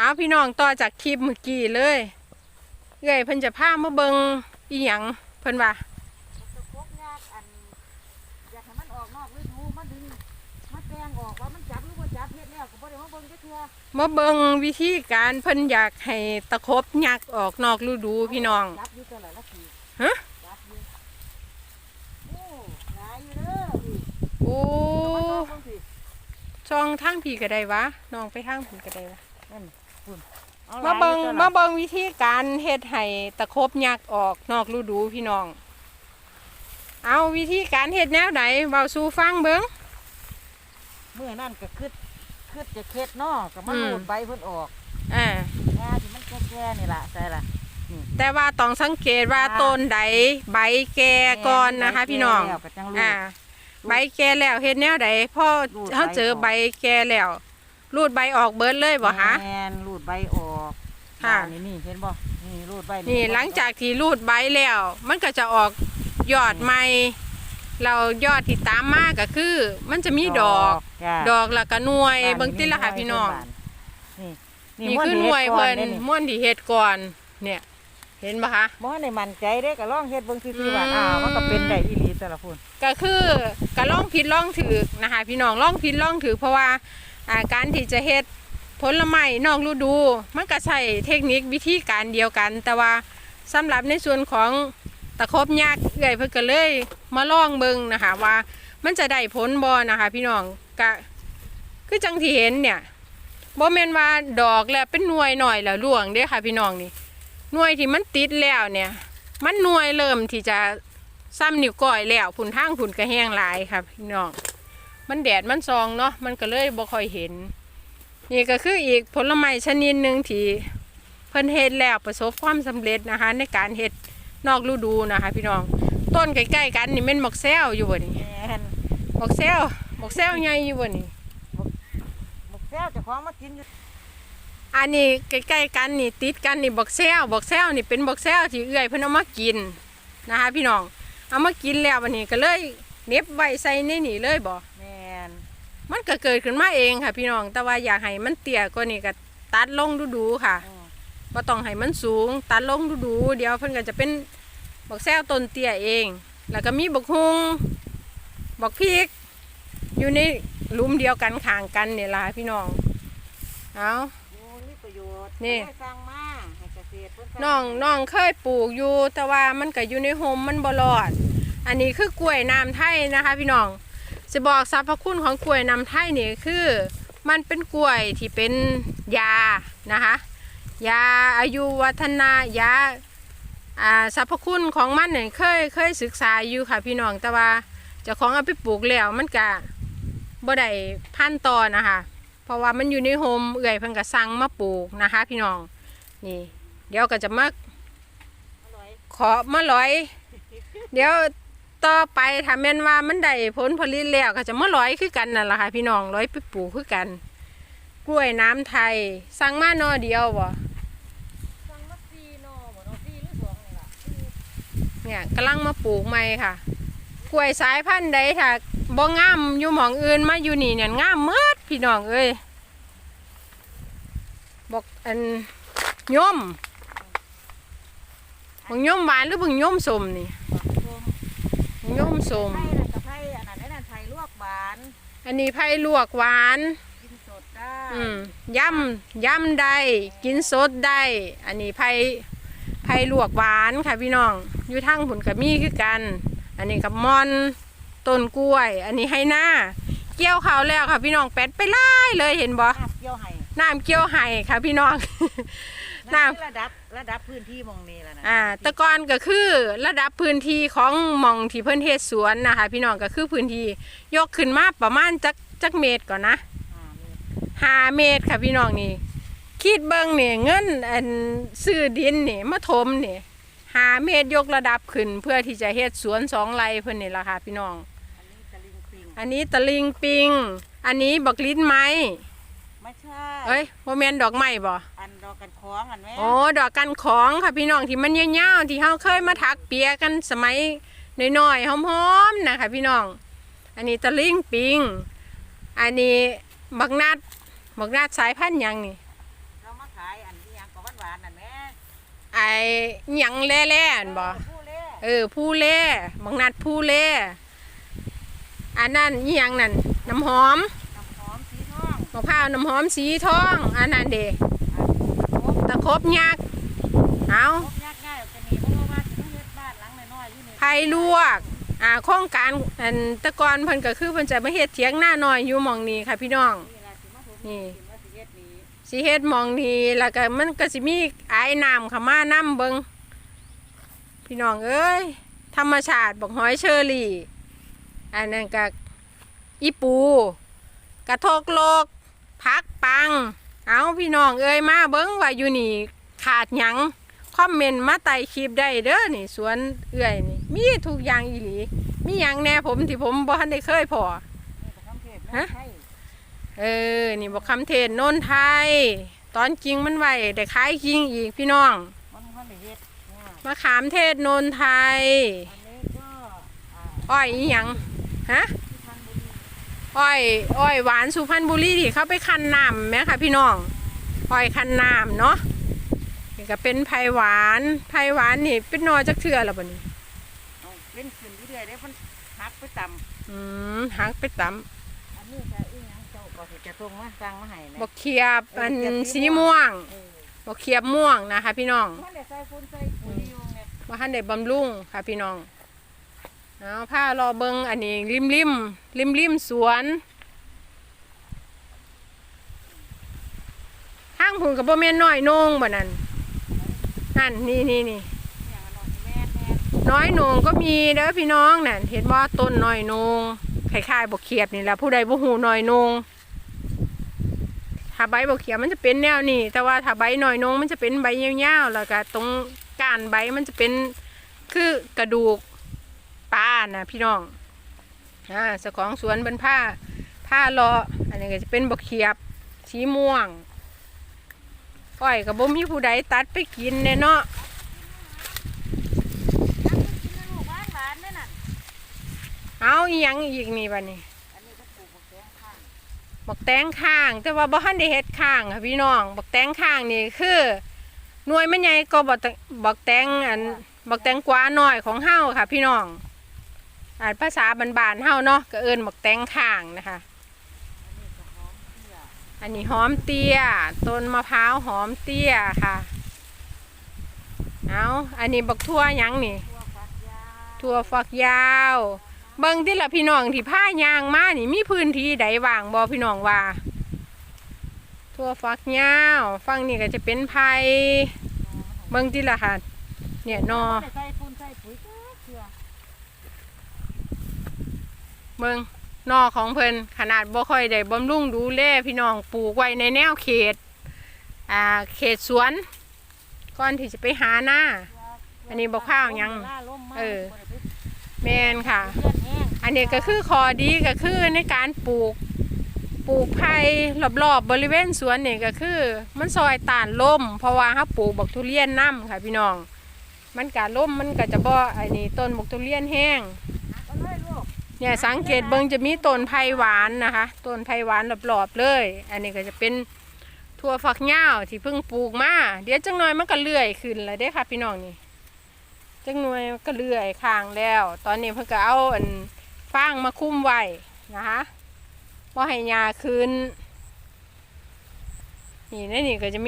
เอาพี่น้องต่อจากคลิปเมื่อกี้เลยเอ้อยเพิ่นจะพามาเบิงอีหยังเพิ่นว่าตะกบยากอันอยากให้มันออกนอกฤดูมาดึงมาแปลงออกว่ามันจับหรือว่าจับเฮ็ดแล้วก็บ่ได้มาเบิ่งจักเทื่อมาเบิงวิธีการเพิ่นอยากให้ตะครบยักออกนอกฤดูพี่น้อง จับอยู่ตลอดละทีฮะ จับอยู่โอ้หลายอยู่เด้อพี่โอ้มาลองเบิ่งสิช่องทางพี่ก็ได้วะน้องไปทางพี่ก็ได้วะ นั่น คุณอหลมายเบิงอยู่ตลอดมาเบิงวิธีการเฮ็ดให้ตะครบยักออกนอกฤดูพี่น้อง เอาวิธีการเฮ็ดแนวไหนเบาสู่ฟังเบิงเมื่อนั่นก็คิดคิดจะเค็ดเนาะก็มาอืมโหลดใบเพิ่นออกอ่างาที่มันแก่ๆนี่ล่ะใช่ล่ะแต่ว่าต้องสังเกตว่าค่ะต้นใดใบแก่ก่อนนะคะ พี่น้องแล้วก็จังลูกอ่าใบแก่แล้วเฮ็ดแนวใดพอรูดใบเขาเจอออกใบแก่แล้ว รูดใบออกเบิดเลยบ่คะแม่นรูดใบออกค่ะบ้านนี่นี่เห็นบ่นี่รูดใบนี่หลังจากที่รูดใบแล้ว มันก็จะออกยอดใหม่เรายอดที่ตามมาก็คือ มันจะมีดอก จ้ะดอกแล้วก็หน่วยบ้านเบิ่งติละค่ะหวยพี่น้อง นี่นี่ม้วคือหที่น่วยฮ็ดก่เพิ่นด้ม่วนที่เฮ็ดก่อน เนี่ย เห็นปะคะ บ่ให้มั่นใจเด้ก็ลองเฮ็ดเบิ่งซื่อๆว่าอืม อ้าวมันก็เป็นได้อีหลีแต่ละพุ่นก็คือก็ล่องผิดล่องถือกนะคะ พี่น้องล่องผิดล่องถือเพราะว่าอ่า การที่จะเฮ็ดผลไม้นอกฤดู มันก็ใช้เทคนิควิธีการเดียวกัน แต่ว่าสำหรับในส่วนของตะครบยักเอื่อยเพิ่นก็เลยมาลองเบิ่งนะคะว่ามันจะได้ผลบ่นะคะ พี่น้องก็คือจังที่เห็นเนี่ยบ่แม่นว่าดอกแล้วเป็นหน่วยหน่อยแล้วร่วงเด้ค่ะ พี่น้องนี่หน่วยที่มันติดแล้วเนี่ย มันหน่วยเริ่มที่จะซ้ำนิ้วก้อยแล้วผุนทางผุนกระแห้งหลายครับพี่น้อง มันแดดมันซองเนาะมันก็เลยบ่ค่อยเห็น นี่ก็คืออีกผลไม้ชนิดหนึ่งที่เพิ่นเฮ็ดแล้วประสบความสำเร็จนะคะ ในการเฮ็ดนอกฤดูนะคะ พี่น้องต้นใกล้ๆกันนี่แม่นหมอกแซวอยู่บ่นี่แม่นหมอกแซวหมอกแซวใหญ่อยู่บ่นี่บักแซวเจ้าของมากินอยู่อันนี้ใกล้ๆกันนี่ติดกันนี่บอกแซวบอกแซวนี่เป็นบอกแซวที่เอื้อยเพิ่นเอามากินนะคะ พี่น้องเอามากินแล้ววันนี้ก็เลยเหน็บไว้ใส่ในนี่เลยบ่แม่น มันก็เกิดขึ้นมาเองค่ะ พี่น้อง แต่ว่าอยากให้มันเตี้ยกว่านี้ก็ตัดลงดูๆค่ะอืมบ่ต้องให้มันสูง ตัดลงดูๆเดี๋ยวเพิ่นก็จะเป็นบักแซวต้นเตี้ยเอง แล้วก็มีบักฮุงบักพริก อยู่ในหลุมเดียวกันข้างกันนี่ล่ะพี่น้อง เอาโอ้มีประโยชน์นี่เพิ่ได้สั่งมาให้เกษตรเพิ่สั่น้องน้องเคยปลูกอยู่ แต่ว่ามันก็อยู่ในโฮมมันบ่รอด อันนี้คือกล้วยน้ำไทยนะคะ พี่น้อง จะบอกสรรพคุณของกล้วยน้ำไทยนี่คือ มันเป็นกล้วยที่เป็นยานะคะยาอายุวัฒนายาสรรพคุณของมันเนี่ยเคยเคยศึกษาอยู่ค่ะพี่น้องแต่ว่าเจ้าของเอาไปปลูกแล้วมันก็บ่ได้พันต่อนะคะเพราะว่ามันอยู่ในโฮมเอื่อยเพิ่นก็สั่งมาปลูกนะคะ พี่น้องนี่เดี๋ยวก็จะมาขอมาร้อย เดี๋ยว ต่อไปถ้าแม่นว่ามันได้ผลผลิตแล้วก็จะมาร้อยคือกันนั่นแหละค่ะพี่น้องร้อยไปปลูกคือกัน กล้วยน้ำไทยสั่งมาหนอเดียวบ่สั่งมาสี่หนอบ่นาะสี่หรือสองนี่ล่ะเนี่ยกำลังมาปลูกใหม่ค่ะ กล้วยสายพันธุ์ใดถ้าบ่งามอยู่หมองอื่นมาอยู่นี่เนี่ยงามเมิดพี่น้องเอ้ยบอกอันย่อมบังย่อมหวานหรือบังย่อมสมนี่ ย่อมสมไผ่นั่นกับไผ่อันนั้นไอ้นั่นไผ่ลวกหวานอันนี้ไผ่ลวกหวาน กินสดได้อืมยำยำได้กินสดได้ อันนี้ไผ่ไผ่ลวกหวานค่ะพี่น้อง อยู่ทางผุนกับมีคือกัน อันนี้กับมอนต้นกล้วย อันนี้ให้หน้า เกี่ยวเขาวแล้วค่ะพี่น้องแปดไปไล่เลยเห็นบ่น้ำเกี่ยวไห้ น้ำเกี่ยวไห้ค่ะ พี่น้อง น้น้ำระดับระดับพื้นที่หมองนี้แล้วนะอ่าแตะกอนก็คือระดับพื้นที่ของหมองที่เพิ่นเฮ็ดสวนนะคะ พี่น้องก็คือพื้นที่ยกขึ้นมาประมาณจักจักเมตรก่อนนะอ่านี่ห้าเมตรค่ะพี่น้องนี่คิดเบิ้งนี่เงินอันซื้อดินนี่มาถมนี่ห้าเมตรยกระดับขึ้น เพื่อที่จะเฮ็ดสวนสองไร่เพิ่นนี่ล่ะค่ะพี่น้อง อันนี้ตะลิงปิงอันนี้ตะลิงปิง อันนี้บักลิ้นไม้ ไม่ใช่เอ้ยโมเมนดอกไม้บ่อันดอกกันคล้องอันแม่โอ้ดอกกันของค่ะพี่น้องที่มันยาวๆที่เฮาเคยมาถักเปียกันสมัยน้อยๆหอมๆนะคะพี่น้อง อันนี้ตะลิงปิง อันนี้บักนัดบักนัดสายพันธุ์หยังนี่เรามาถหวานนั่นแหม่ไอ้หยังแล่ๆอันบ่ ผู้เล่เออผู้เล่บังนัดผู้เล่อันนั้นอีหยังนั่นน้ำหอมน้ำหอมสีทองมะพร้าวน้ำหอมสีทองอันนั้นเด้ครบตะครบยักษ์เอาครบยากง่ายจะมีเพราะว่าสิมาเฮ็ดบ้านหลังน้อยๆอยู่นี่ไผ่ลวกอ่าโครงการอันแตะกอนเพิ่นก็คือเพิ่นจะมาเฮ็ดเถียงหน้าน้อยอยู่หม่องนี้ค่ะพี่น้องนี่ล่ะสิมาถมนี่สิมาสิเฮ็ดนี่สิเฮ็ดหม่องนี้แล้วก็มันก็สิมีอายน้ำเข้ามานํเบิงพี่น้องเอ้ยธรรมชาติบอกหอยเชอรี่ อันนั้นก็อีปู กระทกโลก พักปัง เอาพี่น้องเอ้ยมาเบิ้งว่าอยู่นี่ขาดหยังคอมเมนต์มาไต่คลิปได้เด้อนี่สวนเอื้อยนี่ มีทุกอย่างอีหลี มีหยังแหน่ผมที่ผมบ่ทันได้เคยพอนี่ประคำเทศฮะใช่เออ นี่บอกคำเทศโนนไทย ตอนจริงมันไหวแต่ขายจริงอีกพี่น้องมันบ่ได้เฮ็ดเนี่ยมาขามเทศโนนไทยอันนี้ก็อ่าอ้อยอีหยังฮะที่ทางบุรี อ้อยอ้อยหวานสุพรรณบุรีที่เขาไปคั้นน้ำไหมคะพี่น้องอ้อยคั้นน้ำเนาะนี่ก็เป็นไผ่หวานไผ่หวานนี่เป็นหนอจักเทื่อแล้วบ่นี่เอาเล่นขึ้นเรื่อยๆเด้มันหักไปต่ำอืมหักไปตอันนี้จะอีหยังเจ้าก็สิจะส่งมาสั่งมาให้ำนะบกเขียบอันสีม่วงเออบกเขียบม่วงนะคะ พี่น้องมันได้ใส่ฝุ่นใส่ปุ๋ยอยู่เนี่ยว่าท่านได้บำรุงค่ะพี่น้อง เอาผ้ารอเบิงอันนี้ริมริมริมริมสวนห้างผุนกับบ่แม่นน้อยนงบ่นั่นนั่นนี่นี่นี่น้อยนงก็มีเด้อพี่น้องนั่นเห็นว่าต้นน้อยนงคล้ายๆบกเขียบนี่แหละผู้ใดบ่ฮู้น้อยนงถ้าใบบกเขียบมันจะเป็นแนวนี้แต่ว่าถ้าใบน้อยนงมันจะเป็นใบยาวๆแล้วก็ตรงก้านใบมันจะเป็นคือกระดูก ปลานะพี่น้องอ่าเจ้าของสวนเป็นผ้าผ้าลาะอันนี้ก็จะเป็นบกเขียบสีม่วงก้อยกับบ่มีผู้ใดตัดไปกินแน่เนาะกินลูกหวานหวานนั่นน่ะเอาอีหยังอีกนี่บัดนี้อันนี้ก็ปลูกบักแตงข้าง แต่ว่าบ่ทันได้เฮ็ดข้างค่ะพี่น้องบักแตงข้างนี่คือหน่วยมันใหญ่ก็บักแตบักแตงอันบักแตงกวาน้อยของเฮาค่ะ พี่น้อง อ่านภาษาบ้านๆเฮาเนาะก็เอิ้นบักแตงข้างนะคะ อันนี้หอมเตี้ย ต้นมะพร้าวหอมเตี้ยค่ะ เอาอันนี้บักทั่วยังนี่ทั่วฝักยาว เบิ่งที่ละพี่น้องที่ผ้ายางมานี่มีพื้นที่ใดว่างบ่พี่น้องว่าทั่วฝักยาวฝั่งนี้ก็จะเป็นไผ่เบิ่งที่ละค่ะเนี่ยนอใส่ฝุ่นใส่ปุ๋ยก็เชื่อ เบิ่งนอของเพิ่นขนาดบ่ค่อยได้บำรุงดูแลพี่น้องปลูกไว้ในแนวเขตอ่าเขตสวนก่อนที่จะไปหาหน้า อันนี้บ่ข้าวยัง เออ แมนค่ะ อันนี้ก็คือขอดีก็คือในการปลูก ปลูกไผ่รอบๆบริเวณสวนนี่ก็คือ มันซอยต้านลมเพราะว่าถ้าปลูกบักทุเรียนน้ำค่ะพี่น้อง มันกะล่มมันก็จะบ่อันนี้ต้นบักทุเรียนแห้ง เลยลูกเนี่ยสังเกตเบิ่งจะมีต้นไผ่หวานนะคะต้นไผ่หวานรอบๆเลย อันนี้ก็จะเป็นถั่วฝักยาวที่เพิ่งปลูกมาเดี๋ยวจังหน่อยมันก็เลื่อยขึ้นแล้วเด้ค่ะ พี่น้องนี่จังหน่อยมันก็เลื่อยข้างแล้ว ตอนนี้เพิ่งก็เอาอันฟางมาคุ้มไว้นะคะว่าให้ยาขึ้นนี่ในนี่ก็จะมี